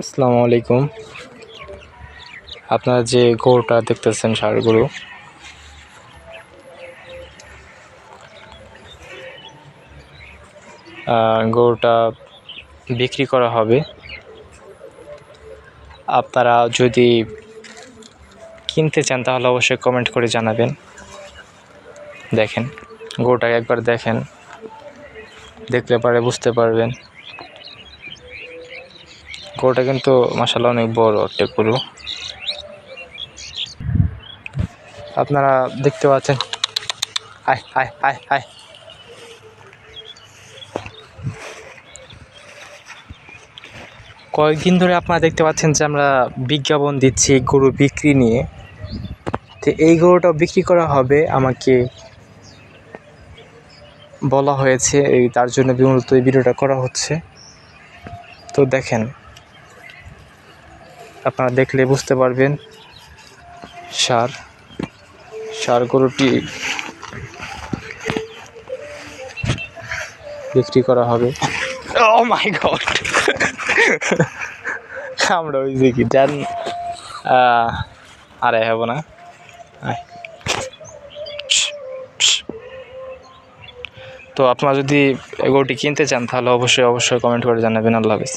আসসালামু আলাইকুম। আপনারা যে গরুটা দেখতেছেন, ষাঁড় গরু গরুটা বিক্রি করা হবে। আপনারা যদি কিনতে চান, তাহলে অবশ্যই কমেন্ট করে জানাবেন। দেখেন, গরুটাকে একবার দেখেন, দেখলে পরে বুঝতে পারবেন। গরুটা কিন্তু মাসাল্লাহ অনেক বড় গরু আপনারা দেখতে পাচ্ছেন। আয় আয় আয় আয়। কয়েকদিন ধরে আপনারা দেখতে পাচ্ছেন যে আমরা বিজ্ঞাপন দিচ্ছি গরু বিক্রি নিয়ে। তো এই গরুটা বিক্রি করা হবে আমাকে বলা হয়েছে, এই তার জন্য মূলত এই ভিডিওটা করা হচ্ছে। তো দেখেন আপনারা দেখলে বুঝতে পারবেন। সার সার গরুটি বিক্রি করা হবে। ও মাই গড আমরা ওই যে কি ডান আরে হব না? তো আপনারা যদি গরুটি কিনতে চান তাহলে অবশ্যই অবশ্যই কমেন্ট করে জানাবেন। আল্লাহ হাফিজ।